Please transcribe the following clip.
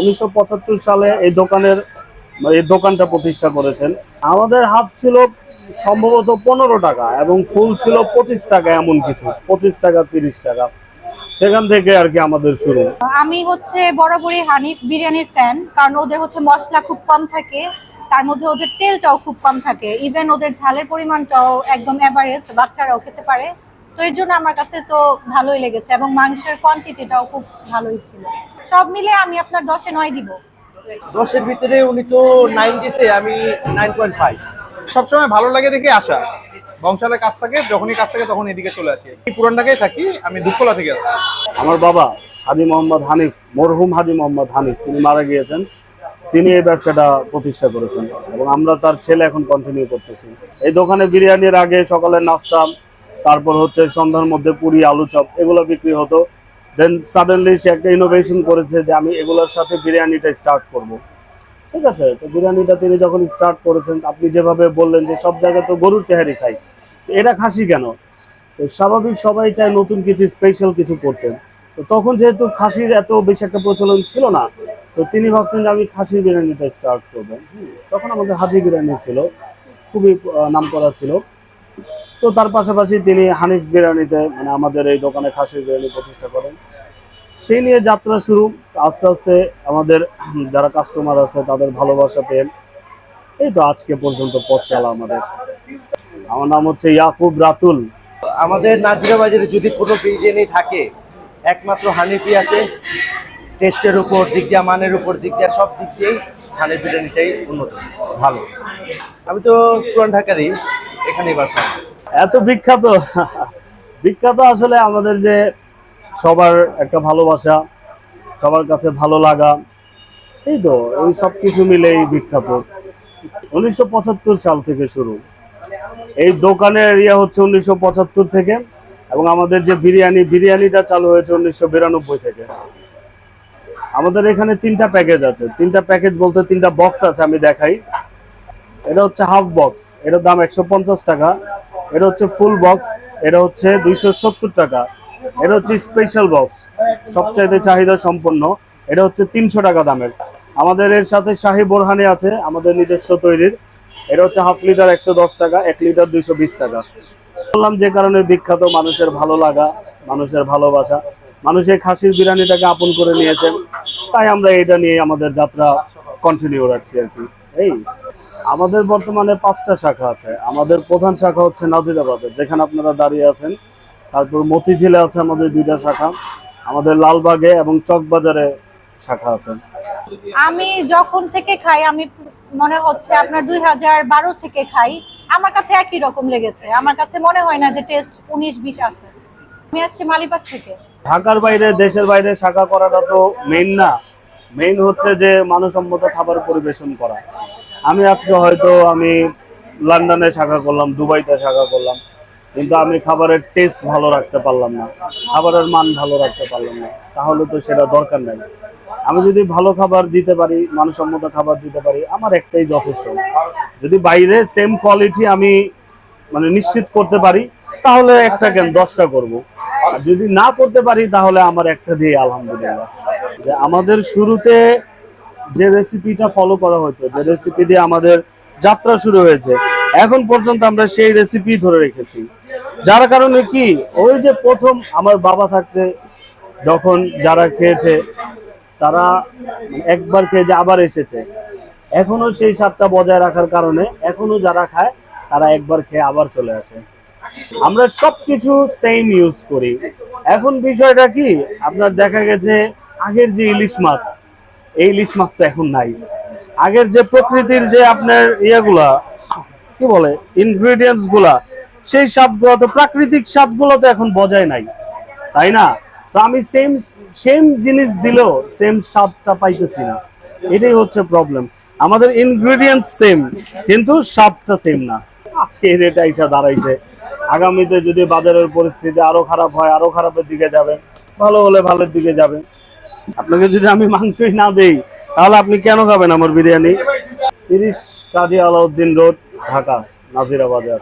উনিশশো পঁচাত্তর সালে এই দোকানের, এই দোকানটা প্রতিষ্ঠা করেছেন। আমাদের হাফ ছিল সম্ভবত পনেরো টাকা এবং ফুল ছিল পঁচিশ টাকা এমন কিছু, পঁচিশ টাকা, তিরিশ টাকা। সেখান থেকে আর কি আমাদের শুরু। আমি হচ্ছে বরাবরই হানিফ বিরিয়ানির ফ্যান কারণ ওদের হচ্ছে মশলা খুব কম থাকে, তার মধ্যে ওদের তেলটাও খুব কম থাকে। ইভেন ওদের ঝালের পরিমাণটাও একদম এভারেস্ট বাচ্চারাও খেতে পারে। তো এর জন্য আমার কাছে তো ভালোই লেগেছে এবং মাংসের কোয়ান্টিটিটাও খুব ভালোই ছিল। সব মিলে আমি আপনার দশে নয় দিব। দশের ভিতরে উনি তো নাইন দিছে আমি নাইন পয়েন্ট ফাইভ। সবসময় ভালো লাগে দেখে আসা। বংশালের কাছ থেকে যখনই কাছ থেকে তখন এদিকে চলে আসি। এই পুরান ঢাকায় থাকি আমি দুঃখলা থেকে আসি। আমার বাবা হাজি মোহাম্মদ হানিফ মরহুম হাজি মোহাম্মদ হানিফ তিনি মারা গিয়েছেন। তিনি এই ব্যবসাটা প্রতিষ্ঠা করেছেন এবং আমরা তার ছেলে এখন কন্টিনিউ করতেছি। এই দোকানে বিরিয়ানির আগে সকালের নাস্তা তারপর হচ্ছে সন্ধ্যার মধ্যে পুরি আলু চপ এগুলো বিক্রি হতো। দেন সাডেনলি সে একটা ইনোভেশন করেছে যে আমি এগুলোর সাথে বিরিয়ানিটা স্টার্ট করব। ঠিক আছে? তো বিরিয়ানিটা তিনি যখন স্টার্ট করেছেন আপনি যেভাবে বললেন যে সব জায়গায় তো গরুর তেহারি খাই এটা খাসি কেন? তো স্বাভাবিক সবাই চায় নতুন কিছু স্পেশাল কিছু করতেন তো তখন যেহেতু খাসির এত বেশি একটা প্রচলন ছিল না তো তিনি ভাবছেন যে আমি খাসির বিরিয়ানিটা স্টার্ট করব। হুম, তখন আমাদের হাজি বিরিয়ানি ছিল খুবই নাম করা ছিল। তো তার পাশাপাশি তিনি হানিফ বিরিয়ানিতে মানে আমাদের এই দোকানে খাসির বিরিয়ানি প্রতিষ্ঠা করেন। সেই নিয়ে যাত্রা শুরু। আস্তে আস্তে আমাদের যারা কাস্টমার আছে, তাদের ভালোবাসা পেয়ে এই তো আজকে পর্যন্ত পথ চালা আমাদের। আমার নাম হচ্ছে ইয়াকুব রাতুল। আমাদের নাজিরা বাজারে যদি কোনো বিরিয়ানি থাকে, একমাত্র হানিফি আছে। টেস্টের উপর দিক দিয়া, মানের উপর দিক দিয়া, সব দিক দিয়েই হানিফ বিরিয়ানিটাই উন্নত, ভালো। আমি তো পুরান ঢাকারই, এখানেই বাসা এত বিখ্যাত। বিখ্যাত আসলে আমাদের যে সবার একটা ভালোবাসা, সবার কাছে ভালো লাগা, এই তো, এই সব কিছু মিলেই বিখ্যাত। উনিশশো পঁচাত্তর সাল থেকে শুরু। এই দোকানের এরিয়া হচ্ছে উনিশশো পঁচাত্তর থেকে এবং আমাদের যে বিরিয়ানি, বিরিয়ানিটা চালু হয়েছে উনিশশো বিরানব্বই থেকে। আমাদের এখানে তিনটা প্যাকেজ আছে। তিনটা প্যাকেজ বলতে তিনটা বক্স আছে আমি দেখাই। এটা হচ্ছে হাফ বক্স। এটার দাম একশো পঞ্চাশ টাকা। এটা হচ্ছে ফুল বক্স এটা হচ্ছে দুইশো সত্তর টাকা। এটা হচ্ছে স্পেশাল বক্স সবচাইতে চাহিদা সম্পন্ন। এটা হচ্ছে তিনশো টাকা দামের। আমাদের এর সাথে শাহি বোরহানি আছে, আমাদের নিজস্ব তৈরির। এটা হচ্ছে হাফ লিটার একশো দশ টাকা, এক লিটার দুইশো বিশ টাকা। বললাম যে কারণে বিখ্যাত, মানুষের ভালো লাগা, মানুষের ভালোবাসা। মানুষ এই খাসির বিরিয়ানিটাকে আপন করে নিয়েছেন। তাই আমরা এটা নিয়ে আমাদের যাত্রা কন্টিনিউ রাখছি আর কি। এই। আমাদের বর্তমানে পাঁচটা শাখা আছে। আমাদের প্রধান শাখা হচ্ছে নাজিরাবাদে যেখানে আপনারা দাঁড়িয়ে আছেন। তারপর মতিঝিলে আছে আমাদের দুইটা শাখা। আমাদের লালবাগে এবং চকবাজারে শাখা আছে। আমি যখন থেকে খাই আমি মনে হচ্ছে আপনার দুই হাজার বারো থেকে খাই। আমার কাছে একই রকম লেগেছে। আমার কাছে মনে হয় না যে টেস্ট উনিশ বিশ আছে। আমি আসছি মালিবাগ থেকে। ঢাকার বাইরে দেশের বাইরে শাখা করাটা তো মেইন না। মেইন হচ্ছে যে মানসম্মত খাবার পরিবেশন করা। আমি আজকে হয়তো আমি লন্ডনে শাখা করলাম, দুবাইতে শাখা করলাম, কিন্তু আমি খাবারের টেস্ট ভালো রাখতে পারলাম না, খাবারের মান ভালো রাখতে পারলাম না, তাহলে তো সেটা দরকার নাই। আমি যদি ভালো খাবার দিতে পারি, মানসম্মত খাবার দিতে পারি, আমার একটাই যথেষ্ট। যদি বাইরে সেম কোয়ালিটি আমি মানে নিশ্চিত করতে পারি, তাহলে একটা কেন দশটা করব। আর যদি না করতে পারি, তাহলে আমার একটা দিয়ে আলহামদুলিল্লাহ। আমাদের শুরুতে যে রেসিপিটা ফলো করা হতো, যে রেসিপি দিয়ে আমাদের যাত্রা শুরু হয়েছে, এখন পর্যন্ত আমরা সেই রেসিপি ধরে রেখেছি। যার কারণে কি? ওই যে প্রথম আমার বাবা থাকতে, যখন যারা খেয়েছে, তারা একবার খেয়ে যে আবার এসেছে। এখনও সেই স্বাদটা বজায় রাখার কারণে এখনও যারা খায়, তারা একবার খেয়ে আবার চলে আসে। আমরা সবকিছু সেম ইউজ করি। এখন বিষয়টা কি? আপনার দেখা গেছে আগের যে ইলিশ মাছ এই ইলিশ মাছ তো এখন নাই। আগের যে প্রকৃতির যে আপনার ইয়েগুলা, কি বলে ইনগ্রিডিয়েন্টসগুলা, সেই স্বাদগুলো তো প্রাকৃতিক স্বাদগুলো তো এখন বজায় নাই। তাই না? তো আমি সেম সেম জিনিস দিলেও সেম স্বাদটা পাইতেছি না। এটাই হচ্ছে প্রবলেম আমাদের ইনগ্রেডিয়েন্টস সেম কিন্তু স্বাদটা সেম না। আজকে রেট আইসা দাঁড়াইছে। আগামীতে যদি বাজারের পরিস্থিতি আরও খারাপ হয়, আরও খারাপের দিকে যাবে, ভালো হলে ভালোর দিকে যাবে। আপনাকে যদি আমি মাংসই না দেই, তাহলে আপনি কেন খাবেন আমার বিরিয়ানি? তিরিশ কাজী আলাউদ্দিন রোড, ঢাকা নাজিরা বাজার